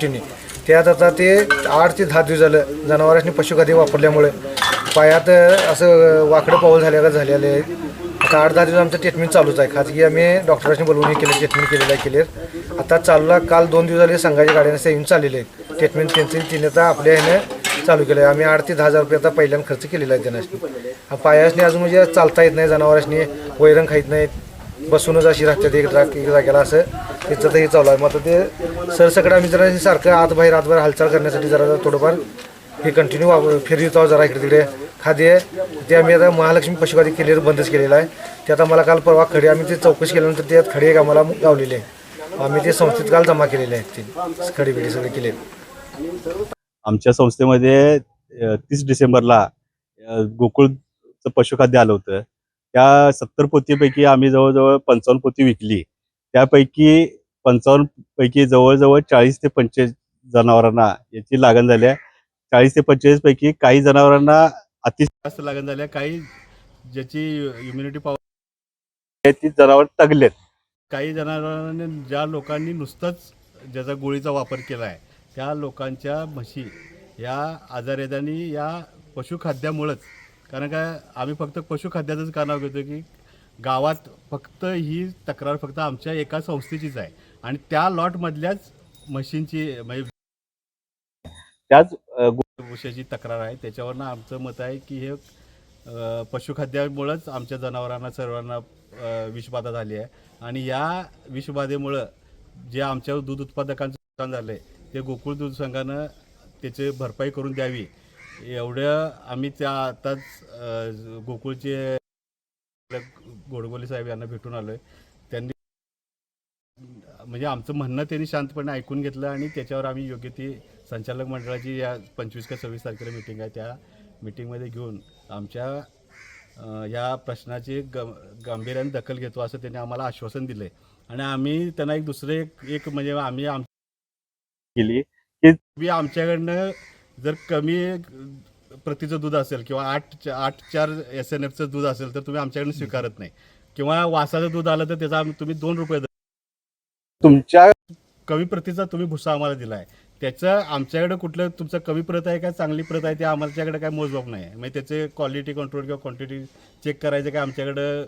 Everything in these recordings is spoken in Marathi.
ते त्यात आता ते आठ ते दहा दिवस झालं जनावरांनी पशुखाद्य वापरल्यामुळे. पायात असं वाकडं पाऊल झाल्यागत झालेलं आहे. आता आठ दहा दिवस आमचं ट्रीटमेंट चालूच आहे. खाजगी आम्ही डॉक्टरांनी बोलवून केले केलं ट्रीटमेंट केलेलं आहे केले आता चालूला काल दोन दिवस झाले संघाच्या गाड्यानं सेविंग चाललेले आहेत. ट्रीटमेंट त्यांचं तिने आता आपल्या ह्यानं चालू केलं आहे. आम्ही आठ ते दहा हजार रुपये आता पहिल्यांदा खर्च केलेला आहे त्यांना पायासनी अजून म्हणजे चालता येत नाही जनावरांनी वैरण खाईत नाहीत. बसूनच अशी राहतात एक जाग एक जागेला असं. त्याचं तर हे चालू आहे. मग आता ते सरसकडे आम्ही जरा सारखं आत बाहेर आत हालचाल करण्यासाठी जरा जरा थोडंफार हे कंटिन्यू वापर फिरवित आहोत जरा इकडे तिकडे. खाद्य ते आम्ही आता महालक्ष्मी पशुखाद्य केलेलं बंदच केलेलं आहे. ते आता मला काल परवा खडे आम्ही ते चौकशी केल्यानंतर त्यात खडे एक आम्हाला गावलेले आहे. आम्ही ते संस्थेत काल जमा केलेले आहेत ते खडे बिडे सगळे केले. आमच्या संस्थेमध्ये तीस डिसेंबरला गोकुळचं पशुखाद्य आलं होतं. त्या सत्तर पोतीपैकी आम्ही जवळजवळ पंचावन्न पोती विकली. त्यापैकी पंचावन्न पैकी जवळजवळ चाळीस ते पंचेचाळीस जनावरांना याची लागण झाली आहे. चाळीस ते पंचेचाळीस पैकी काही जनावरांना अति जास्त लागण झाली आहे. काही ज्याची इम्युनिटी पॉवर ती जनावर तगलेत. काही जनावरांनी ज्या लोकांनी नुसतंच ज्याचा गोळीचा वापर केला आहे त्या लोकांच्या म्हशी या आजारदानी या पशुखाद्यामुळंच कारण काय आम्ही फक्त पशुखाद्याचंच का नाव घेतो की गावात फक्त ही तक्रार फक्त आमच्या एका संस्थेचीच आहे. आणि त्या लॉटमधल्याच म्हशींची म्हणजे त्याच विषयाची तक्रार आहे. त्याच्यावरनं आमचं मत आहे की हे पशुखाद्यामुळंच आमच्या जनावरांना सर्वांना विषबाधा झाली आहे. आणि या विषबाधेमुळं जे आमच्या दूध उत्पादकांचं नुकसान झालं आहे ते गोकुळ दूध संघानं त्याची भरपाई करून द्यावी. एवढं आम्ही त्या आताच गोकुळचे गोडबोले साहेब यांना भेटून आलो आहे त्यांनी म्हणजे आमचं म्हणणं त्यांनी शांतपणे ऐकून घेतलं आणि त्याच्यावर आम्ही योग्य ती संचालक मंडळाची या पंचवीस का सव्वीस तारखेला मिटिंग आहे. त्या मिटिंगमध्ये घेऊन आमच्या या प्रश्नाची ग गांभीर्याने दखल घेतो असं त्यांनी आम्हाला आश्वासन दिलं आहे आणि आम्ही त्यांना एक दुसरे एक एक म्हणजे आम्ही आम केली की तुम्ही आमच्याकडनं जर कमी प्रतीचं दूध असेल किंवा आठ आठ चार एस एन एफचं दूध असेल तर तुम्ही आमच्याकडनं स्वीकारत नाही. किंवा वासाचं दूध आलं तर त्याचा तुम्ही दोन रुपये तुमच्या कमी प्रतीचा तुम्ही भुसा आम्हाला दिला आहे त्याचं आमच्याकडे कुठलं तुमचं कमी प्रत आहे का चांगली प्रत आहे ते आमच्याकडे काय मोजमाप नाही. आहे म्हणजे त्याचे क्वालिटी कंट्रोल किंवा क्वांटिटी चेक करायचं काय आमच्याकडं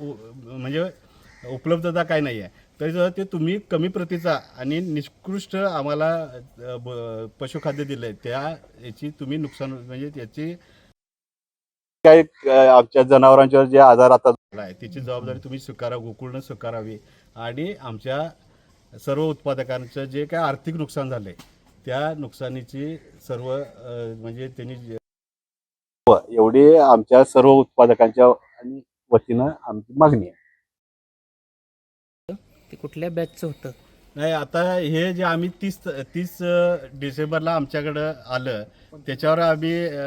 उ- म्हणजे उपलब्धता काय नाही आहे. तरी ते तुम्ही कमी प्रतीचा आणि निकृष्ट आम्हाला पशुखाद्य दिलं आहे त्या याची तुम्ही नुकसान म्हणजे त्याची काय आमच्या जनावरांच्यावर जे आजार आता आहे त्याची जबाबदारी तुम्ही स्वीकारा गोकुळनं स्वीकारावी. आणि आमच्या सर्व उत्पादकांचं जे काय आर्थिक नुकसान झालंय त्या नुकसानीची सर्व अ, म्हणजे त्यांनी जे- एवढी आमच्या सर्व उत्पादकांच्या आणि वतीनं आमची मागणी आहे. ते कुठल्या बॅचचं होतं? नाही आता हे जे आम्ही तीस तीस डिसेंबरला आमच्याकडं आलं त्याच्यावर आम्ही अ,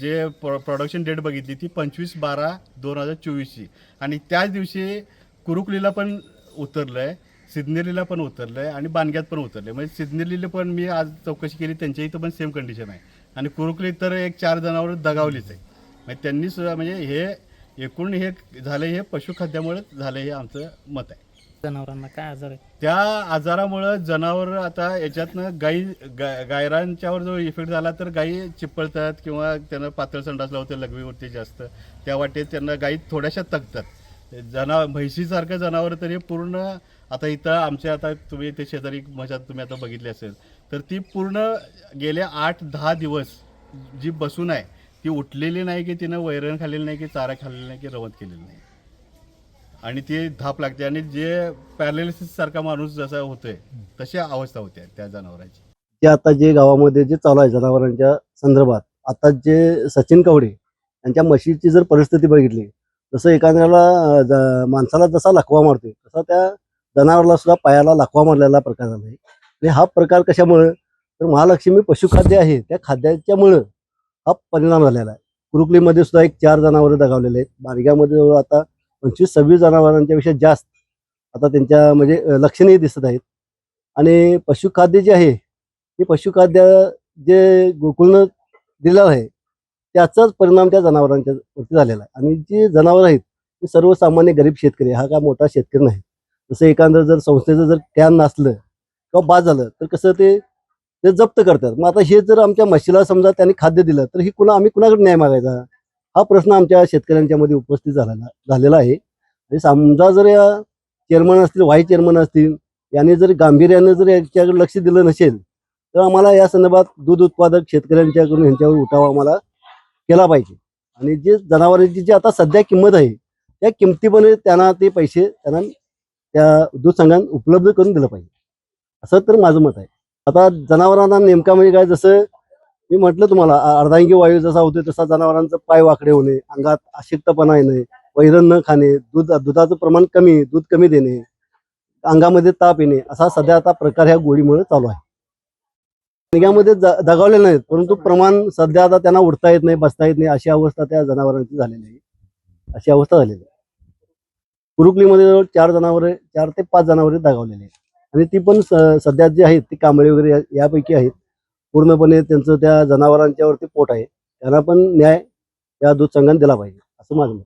जे प्रोडक्शन डेट बघितली ती पंचवीस बारा दोन हजार चोवीसची. आणि त्याच दिवशी कुरुकलीला पण उतरलं आहे सिद्नेरीला पण उतरलं आहे आणि बानग्यात पण उतरलं आहे म्हणजे सिद्नेरीला पण मी आज चौकशी केली त्यांच्या इथं पण सेम कंडिशन आहे. आणि कुरुकली तर एक चार जनावर दगावलीच आहे म्हणजे त्यांनी सुद्धा म्हणजे हे एकूण हे झालं हे पशुखाद्यामुळे झालं हे आमचं मत आहे. जनावरांना काय आजार आहे त्या आजारामुळं जनावर आता याच्यातनं गाई गा गायरांच्यावर जो इफेक्ट झाला तर गायी चिपळतात किंवा त्यांना पातळ संडासला होते लघवीवरती जास्त. त्या वाटेत त्यांना गायी थोड्याशा तगतात. जना म्हैशीसारखं जनावर तरी पूर्ण आता इथं आमच्या आता तुम्ही ते शेजारी मशात तुम्ही आता बघितली असेल तर ती पूर्ण गेले आठ दहा दिवस जी बसून आहे ती उठलेली नाही की तिनं वैरण खाल्लेली नाही की चारा खाल्लेला नाही की रवत केलेली नाही. आणि ती धाप लागते आणि जे पॅरालिसिस सारखा माणूस जसा होतोय तशी अवस्था होते त्या जनावरांची. जे आता जे गावामध्ये जे चालू आहे जनावरांच्या संदर्भात आता जे सचिन कवडे यांच्या म्हशीची जर परिस्थिती बघितली जसं एखाद्याला माणसाला जसा लाखवा मारतोय तसा त्या जनावराला सुद्धा पायाला लाखवा मारलेला प्रकार झाला आहे आणि हा प्रकार कशामुळे? तर महालक्ष्मी पशुखाद्य आहे त्या खाद्याच्यामुळं हा परिणाम झालेला आहे. कुरुकलीमध्ये सुद्धा एक चार जनावरं दगावलेले आहेत. बारग्यामध्ये जवळ आता पंचवीस सव्वीस जनावरांच्यापेक्षा जास्त आता त्यांच्या म्हणजे लक्षणीय दिसत आहेत. आणि पशुखाद्य जे आहे हे पशुखाद्य जे गोकुळनं दिलेलं आहे त्याचाच परिणाम त्या जनावरांच्या वरती झालेला आहे. आणि जे जनावर आहेत ते सर्वसामान्य गरीब शेतकरी हा काय मोठा शेतकरी नाही. जसं एखादं जर संस्थेचं जर कॅन नसलं किंवा बाद झालं तर कसं ते ते जप्त करतात. मग आता हे जर आमच्या म्हशीला समजा त्यांनी खाद्य दिलं तर ही कुणा आम्ही कुणाकडे न्याय मागायचा? हा प्रश्न आमच्या शेतकऱ्यांच्या मध्ये उपस्थित झालेला झालेला आहे. आणि समजा जर या चेअरमन असतील व्हाईस चेअरमन असतील यांनी जर गांभीर्यानं जर याच्याकडे लक्ष दिलं नसेल तर आम्हाला या संदर्भात दूध उत्पादक शेतकऱ्यांच्याकडून ह्यांच्यावर उठाव आम्हाला केला पाहिजे. आणि जे जनावरांची जी आता सध्या किंमत आहे त्या किमतीपणे त्यांना ते पैसे त्यांना त्या दूध संघांना उपलब्ध करून दिलं पाहिजे. असं तर माझं मत आहे. आता जनावरांना नेमका म्हणजे काय जसं मी म्हटलं तुम्हाला अर्धांगी वायू जसा होतो तसा जनावरांचं पाय वाकडे होणे अंगात अशिक्तपणा येणे वैरण न खाणे दूध दुधाचं प्रमाण कमी दूध कमी देणे अंगामध्ये ताप येणे असा सध्या आता प्रकार ह्या गोळीमुळे चालू आहे. निघ्यामध्ये दगावले नाहीत परंतु प्रमाण सध्या आता त्यांना उठता येत नाही बसता येत नाही अशी अवस्था त्या जनावरांची झालेली आहे. अशी अवस्था झालेली आहे. कुरुकलीमध्ये जवळ चार जनावरे चार ते पाच जनावरे दगावलेली आहेत. आणि ती पण सध्या जी आहेत ती कांबळे वगैरे यापैकी आहेत. पूर्णपणे त्यांचं त्या जनावरांच्यावरती पोट आहे. त्यांना पण न्याय या दूध संघाने दिला पाहिजे असं माझं मत